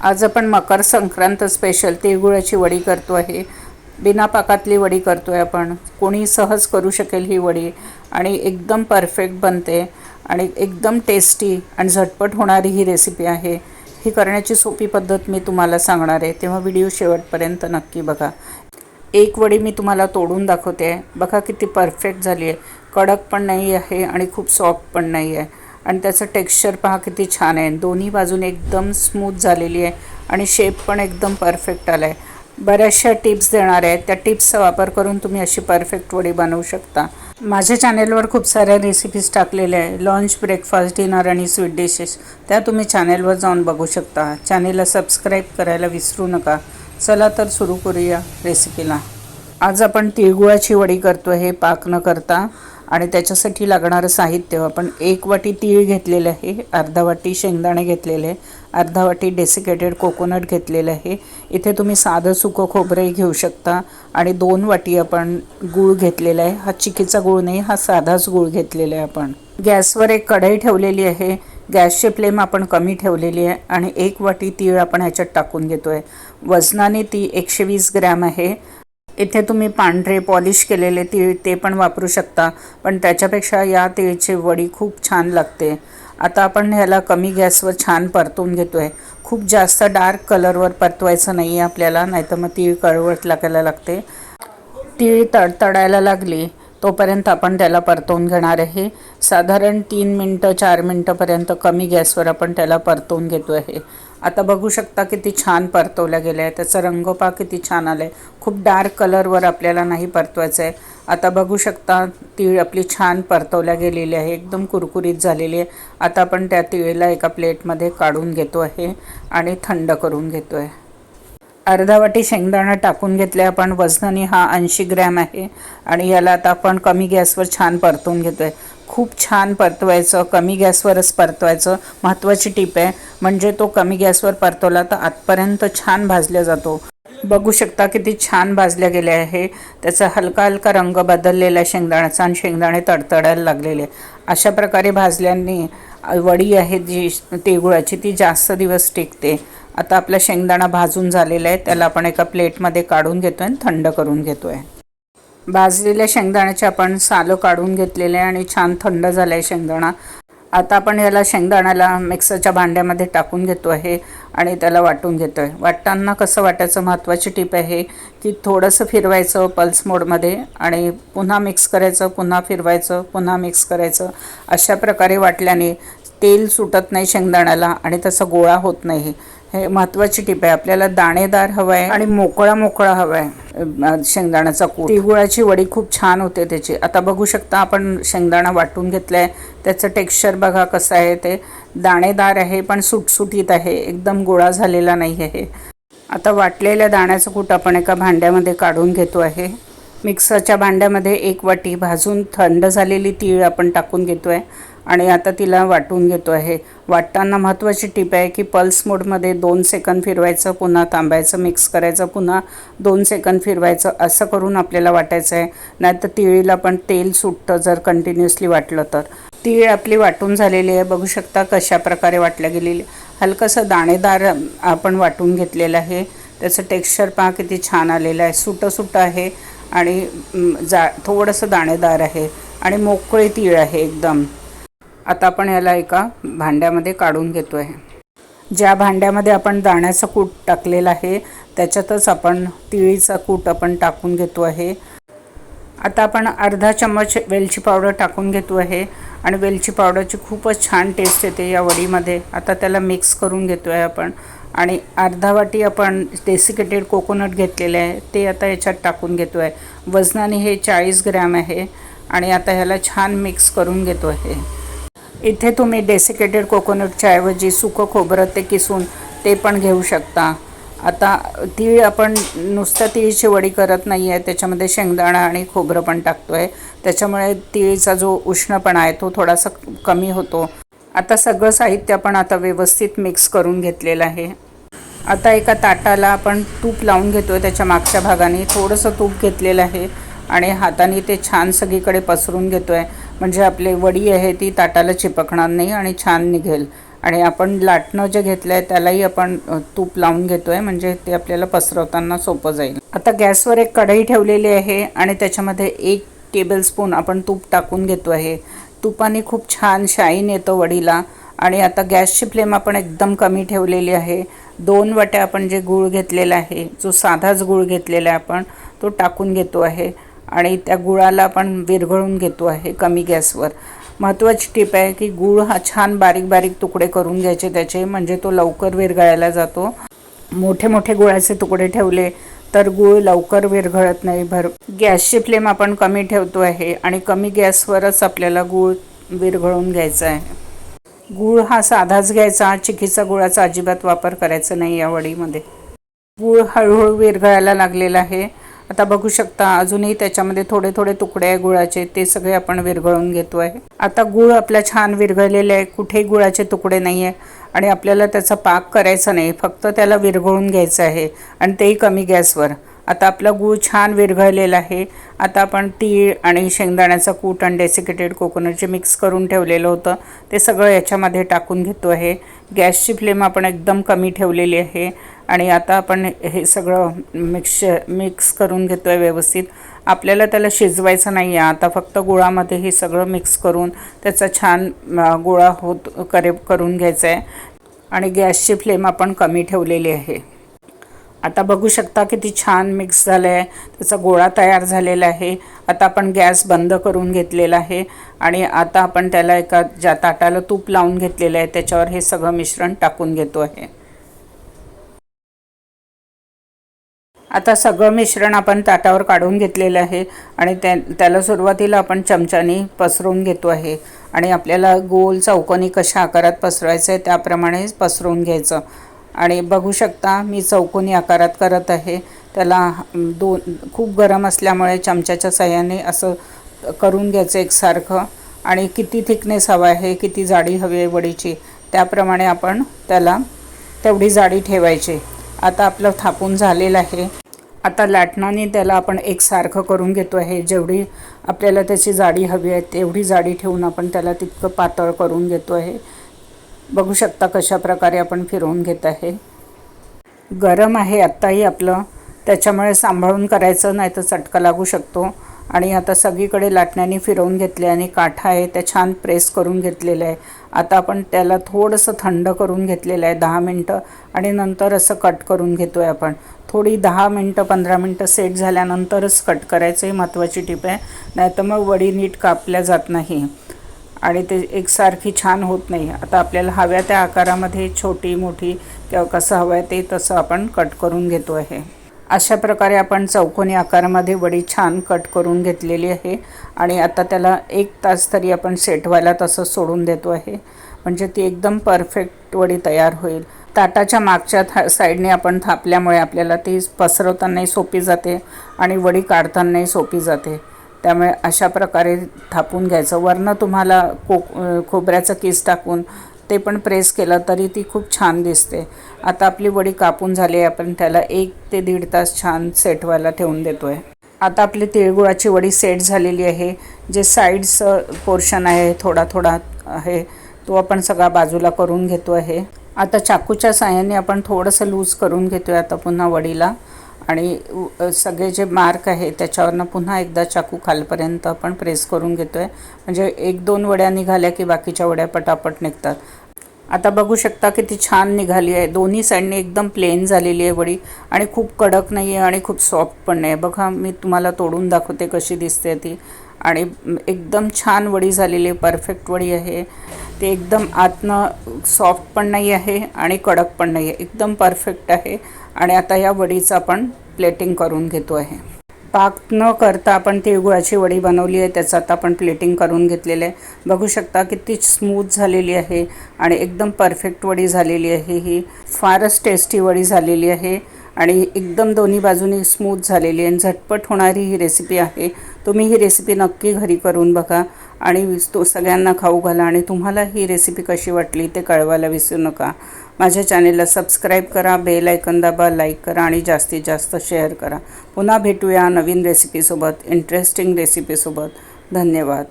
आज आपण मकर संक्रांत स्पेशल तिळगुळाची वडी करतो आहे बिना पाकातली वडी करतो आहे आपण. कोणी सहज करू शकेल ही वडी आणि एकदम परफेक्ट बनते आणि एकदम टेस्टी आणि झटपट होणारी ही रेसिपी आहे. ही करण्याची सोपी पद्धत मी तुम्हाला सांगणार आहे. तेव्हा व्हिडिओ शेवटपर्यंत नक्की बघा. एक वडी मी तुम्हाला तोडून दाखवते. आहे बघा किती परफेक्ट झाली आहे. कडक पण नाही आहे आणि खूप सॉफ्ट पण नाही आहे. आणि त्याचं टेक्स्चर पहा किती छान आहे. दोन्ही बाजूने एकदम स्मूथ झालेली आहे आणि शेप पण एकदम परफेक्ट आला आहे बऱ्याचशा टिप्स देणार आहेत त्या टिप्सचा वापर करून तुम्ही अशी परफेक्ट वडी बनवू शकता. माझ्या चॅनेलवर खूप साऱ्या रेसिपीज टाकलेल्या आहे. लंच ब्रेकफास्ट डिनर आणि स्वीट डिशेस त्या तुम्ही चॅनेलवर जाऊन बघू शकता. चॅनेलला सबस्क्राईब करायला विसरू नका. चला तर सुरू करूया रेसिपीला आज आपण तिळगुळाची वडी करतो हे पाक न करता. आणि त्याच्यासाठी लागणारं साहित्य. आपण एक वाटी तीळ घेतलेले आहे अर्धा वाटी शेंगदाणे घेतलेले आहे अर्धा वाटी डेसिकेटेड कोकोनट घेतलेलं आहे. इथे तुम्ही साधं सुकं खोबरंही घेऊ शकता आणि दोन वाटी आपण गूळ घेतलेला आहे. हा चिकीचा गूळ नाही हा साधाच गूळ घेतलेला आहे आपण. गॅसवर एक कढई ठेवलेली आहे. गॅसची फ्लेम आपण कमी ठेवलेली आहे आणि एक वाटी तीळ आपण ह्याच्यात टाकून घेतो आहे वजनाने ती एकशे वीस ग्रॅम आहे. इथे तुम्ही पांढरे पॉलिश केलेले तीळ ते पण वापरू शकता पण त्याच्यापेक्षा या तिळची वडी खूप छान लागते. आता आपण ह्याला कमी गॅसवर छान परतून घेतो आहे खूप जास्त डार्क कलरवर परतवायचं नाही आहे आपल्याला नाहीतर मग तीळ कळवट लागायला लागते. तीळ तडतडायला लागली तोपर्यंत आपण त्याला परतवून घेणार आहे. साधारण तीन मिनटं चार मिनटंपर्यंत कमी गॅसवर आपण त्याला परतवून घेतो आहे आता बघू शकता किती छान परतवल्या गेल्या आहे त्याचा रंगपा किती छान आला आहे खूप डार्क कलरवर आपल्याला नाही परतवायचं आहे आता बघू शकता तीळ आपली छान परतवल्या गेलेली आहे. एकदम कुरकुरीत झालेली आहे. आता आपण त्या तिळीला एका प्लेटमध्ये काढून घेतो आहे आणि थंड करून घेतो आहे अर्धा वाटी शेंगदाणा टाकून घेतले आपण. वजनाने हा ऐंशी ग्रॅम आहे आणि याला आता आपण कमी गॅसवर छान परतून घेतो आहे खूप छान परतवायचं कमी गॅसवरच परतवायचं. महत्त्वाची टीप आहे म्हणजे तो कमी गॅसवर परतवला तर आतपर्यंत छान भाजला जातो. बघू शकता किती छान भाजल्या गेले आहे. त्याचा हलका हलका रंग बदललेला आहे शेंगदाण्याचा आणि शेंगदाणे तडतडायला लागलेले अशा प्रकारे भाजल्याने वडी आहे जी तिळगुळाची ती जास्त दिवस टिकते. आता आपला शेंगदाणा भाजून झालेला आहे. त्याला आपण एका प्लेटमध्ये काढून घेतो आहे आणि थंड करून घेतो आहे भाजलेल्या शेंगदाण्याचे आपण सालं काढून घेतलेले आहे आणि छान थंड झालं आहे शेंगदाणा. आता आपण याला शेंगदाण्याला मिक्सरच्या भांड्यामध्ये टाकून घेतो आहे आणि त्याला वाटून घेतो आहे. वाटताना कसं वाटायचं महत्त्वाची टीप आहे की थोडंसं फिरवायचं पल्स मोडमध्ये आणि पुन्हा मिक्स करायचं पुन्हा फिरवायचं पुन्हा मिक्स करायचं. अशा प्रकारे वाटल्याने तेल सुटत नाही शेंगदाण्याला आणि तसा गोळा होत नाही. हे महत्वाची टीप आहे. आपल्याला दाणेदार हवं आहे आणि मोकळा मोकळा हवा आहे शेंगदाण्याचा कूट. तिळगुळाची वडी खूप छान होते त्याची. आता बघू शकता आपण शेंगदाणा वाटून घेतलाय. त्याचं टेक्स्चर बघा कसं आहे ते. दाणेदार आहे पण सुटसुटीत आहे. एकदम गोळा झालेला नाही आहे. आता वाटलेल्या दाण्याचं कूट आपण एका भांड्यामध्ये काढून घेतो आहे. मिक्सरच्या भांड्यामध्ये एक वाटी भाजून थंड झालेली तीळ आपण टाकून घेतो आहे आणि आता तिला वाटून घेतो आहे. वाटताना महत्त्वाची टीप आहे की पल्स मोडमध्ये दोन सेकंद फिरवायचं पुन्हा थांबायचं मिक्स करायचं पुन्हा दोन सेकंद फिरवायचं असं करून आपल्याला वाटायचं आहे. नाहीतर तिळीला पण तेल सुटतं जर कंटिन्युअसली वाटलं तर. तीळ आपली वाटून झालेली आहे. बघू शकता कशा प्रकारे वाटल्या गेलेली. हलकंसं दाणेदार आपण वाटून घेतलेलं आहे. त्याचं टेक्स्चर पहा किती छान आलेलं आहे. सुटं सुटं आहे. आणि जा थोडंसं दाणेदार आहे आणि मोकळी तीळ आहे एकदम. आता आपण याला एका भांड्यामध्ये काढून घेतो आहे ज्या भांड्यामध्ये आपण दाण्याचं कूट टाकलेलं आहे त्याच्यातच आपण तिळीचा कूट आपण टाकून घेतो आहे. आता आपण अर्धा चम्मच वेलची पावडर टाकून घेतो आहे आणि वेलची पावडरची खूपच छान टेस्ट येते या वडीमध्ये. आता त्याला मिक्स करून घेतो आहे आपण. आणि अर्धा वाटी आपण डेसिकेटेड कोकोनट घेतलेले आहे ते आता याच्यात टाकून घेतो आहे वजनाने हे चाळीस ग्रॅम आहे आणि आता ह्याला छान मिक्स करून घेतो आहे इथे तुम्ही डेसिकेटेड कोकोनटच्या ऐवजी सुकं खोबरं ते किसून ते पण घेऊ शकता. आता तीळ आपण नुसत्या तिळीची वडी करत नाही आहे त्याच्यामध्ये शेंगदाणा आणि खोबरं पण टाकतो आहे त्याच्यामुळे तिळीचा जो उष्णपणा आहे तो थोडासा कमी होतो. आता सगळं साहित्य आपण आता व्यवस्थित मिक्स करून घेतलेलं आहे. आता एका ताटाला आपण तूप लावून घेतो आहे त्याच्या मागच्या भागाने थोडंसं तूप घेतलेलं आहे आणि हाताने ते छान सगळीकडे पसरून घेतो आहे म्हणजे आपली वडी आहे ती ताटाला चिपकणार नाही आणि छान निघेल. आणि आपण लाटणं जे घेतलं आहे त्यालाही आपण तूप लावून घेतो आहे म्हणजे ते आपल्याला पसरवताना सोपं जाईल. आता गॅसवर एक कढई ठेवलेली आहे आणि त्याच्यामध्ये एक टेबलस्पून आपण तूप टाकून घेतो आहे तुपाने खूप छान शाईन येतो वडीला. आणि आता गॅसची फ्लेम आपण एकदम कमी ठेवलेली आहे. दोन वाट्या आपण जे गूळ घेतलेला आहे जो साधाच गूळ घेतलेला आहे आपण तो टाकून घेतो आहे. आणि त्या गुळाला आपण विरघळून घेतो आहे कमी गॅसवर. महत्त्वाची टीप आहे की गूळ हा छान बारीक बारीक तुकडे करून घ्यायचे. त्याचे म्हणजे तो लवकर विरघळायला जातो. मोठे मोठे गुळाचे तुकडे ठेवले तर गूळ लवकर विरघळत नाही. भर गॅसची फ्लेम आपण कमी ठेवतो आहे आणि कमी गॅसवरच आपल्याला गूळ विरघळून घ्यायचा आहे. गूळ हा साधाच घ्यायचा चिकीचा गुळाचा अजिबात वापर करायचा नाही या वडीमध्ये. गूळ हळूहळू विरघळायला लागलेला आहे. आता बघू शकता अजूनही त्याच्यामध्ये थोडे थोडे तुकडे आहे गुळाचे ते सगळे आपण विरघळून घेतो आहे आता गूळ आपला छान विरघळलेले आहे कुठेही गुळाचे तुकडे नाही आहे आणि आपल्याला त्याचा पाक करायचा नाही फक्त त्याला विरघळून घ्यायचं आहे आणि तेही कमी गॅसवर. आता आपला गूळ छान विरघळलेला आहे. आता आपण तीळ आणि शेंगदाण्याचा कूट आणि डेसिकेटेड कोकोनट जे मिक्स करून ठेवलेलं होतं ते सगळं याच्यामध्ये टाकून घेतो आहे गॅसची फ्लेम आपण एकदम कमी ठेवलेली आहे. आणि आता आपण हे सगळं मिक्स मिक्स करून घेतो आहे व्यवस्थित. आपल्याला त्याला शिजवायचं नाही आहे आता फक्त गुळामध्ये हे सगळं मिक्स करून त्याचा छान गोळा होत करे करून घ्यायचा आहे आणि गॅसची फ्लेम आपण कमी ठेवलेली आहे. आता बघू शकता किती छान मिक्स झालं आहे त्याचा गोळा तयार झालेला आहे. आता आपण गॅस बंद करून घेतलेला आहे. आणि आता आपण त्याला एका ज्या ताटाला तूप लावून घेतलेलं आहे त्याच्यावर हे सगळं मिश्रण टाकून घेतो आहे. आता सगळं मिश्रण आपण ताटावर काढून घेतलेलं आहे आणि त्या त्याला सुरुवातीला आपण चमच्याने पसरून घेतो आहे. आणि आपल्याला गोल चौकोनी कशा आकारात पसरवायचं आहे त्याप्रमाणे पसरून घ्यायचं. आणि बघू शकता मी चौकोनी आकारात करत आहे. त्याला दोन खूप गरम असल्यामुळे चमच्याच्या सहाय्याने असं करून घ्यायचं एकसारखं. आणि किती थिकनेस हवा आहे किती जाडी हवी आहे वडीची त्याप्रमाणे आपण त्याला तेवढी जाडी ठेवायची. आता आपलं थापून झालेलं आहे. आता लाटणाने त्याला आपण एकसारखं करून घेतो आहे. जेवढी आपल्याला त्याची जाडी हवी आहे तेवढी जाडी ठेवून आपण त्याला तितकं पातळ करून घेतो आहे. बघू शकता कशा प्रकारे आपण फिरवून घेत आहे. गरम आहे आत्ताही आपलं. त्याच्यामुळे सांभाळून करायचं नाही तर चटका लागू शकतो. आणि आता सगळीकडे लाटण्याने फिरवून घेतले आणि काठा आहे त्या छान प्रेस करून घेतलेलं आहे. आता आपण त्याला थोडंसं थंड करून घेतलेलं आहे दहा मिनटं. आणि नंतर असं कट करून घेतो आहे आपण. थोडी दहा मिनटं पंधरा मिनटं सेट झाल्यानंतरच कट करायचं ही महत्त्वाची टीप आहे. नाही तर मग वडी नीट कापल्या जात नाही. आणि ते एकसारखी छान होत नाही. आता आपल्याला हव्या त्या आकारामध्ये छोटी मोठी किंवा कसं हवं आहे ते तसं आपण कट करून घेतो आहे अशा प्रकारे आपण चौकोनी आकारामध्ये वडी छान कट करून घेतलेली आहे. आणि आता त्याला एक तास तरी आपण सेटवायला तसं सोडून देतो आहे. म्हणजे ती एकदम परफेक्ट वडी तयार होईल. ताटाच्या मागच्या था साईडने आपण थापल्यामुळे आपल्याला ती पसरवतानाही सोपी जाते आणि वडी काढतानाही सोपी जाते. त्यामुळे अशा प्रकारे थापून घ्यायचं. वरनं तुम्हाला को खोबऱ्याचं केस टाकून ते पण प्रेस केलं तरी ती खूप छान दिसते. आता आपली वडी कापून झाली आहे आपण त्याला एक ते दीड तास छान सेट व्हायला ठेवून देतो आहे आता आपली तिळगुळाची वडी सेट झालेली आहे. जे साईडचं पोर्शन आहे थोडा थोडा आहे तो आपण सगळा बाजूला करून घेतो आहे. आता चाकूच्या साह्याने आपण थोडंसं लूज करून घेतो आहे आता पुन्हा वडीला. आणि सगळे जे मार्क आहे त्याच्यावरनं पुन्हा एकदा चाकू खालपर्यंत आपण प्रेस करून घेतो आहे म्हणजे एक दोन वड्या निघाल्या की बाकीच्या वड्या पटापट निघतात. आता बघू शकता किती छान निघाली आहे. दोन्ही साईडने एकदम प्लेन झालेली आहे वडी. आणि खूप कडक नाही आहे आणि खूप सॉफ्ट पण नाही आहे बघा मी तुम्हाला तोडून दाखवते कशी दिसते ती. आणि एकदम छान वडी झालेली आहे. परफेक्ट वडी आहे. ते एकदम आतनं सॉफ्ट पण नाही आहे आणि कडक पण नाही आहे एकदम परफेक्ट आहे. आणि आता या वडीचं आपण प्लेटिंग करून घेतो आहे. पाक न करता आपण तिळगुळाची वडी बनवली आहे त्याचं आता आपण प्लेटिंग करून घेतलेलं आहे. बघू शकता किती स्मूथ झालेली आहे आणि एकदम परफेक्ट वडी झालेली आहे. ही फारच टेस्टी वडी झालेली आहे. आणि एकदम दोन्ही बाजूनी स्मूथ झालेली आहे. आणि झटपट होणारी ही रेसिपी आहे. तुम्ही ही रेसिपी नक्की घरी करून बघा आणि तो सगळ्यांना खाऊ घाला आणि तुम्हाला ही रेसिपी कशी वाटली ते कळवायला विसरू नका. माझ्या चॅनेलला सबस्क्राईब करा बेल ऐकन दाबा लाईक करा आणि जास्तीत जास्त शेअर करा. पुन्हा भेटूया नवीन रेसिपीसोबत इंटरेस्टिंग रेसिपीसोबत धन्यवाद.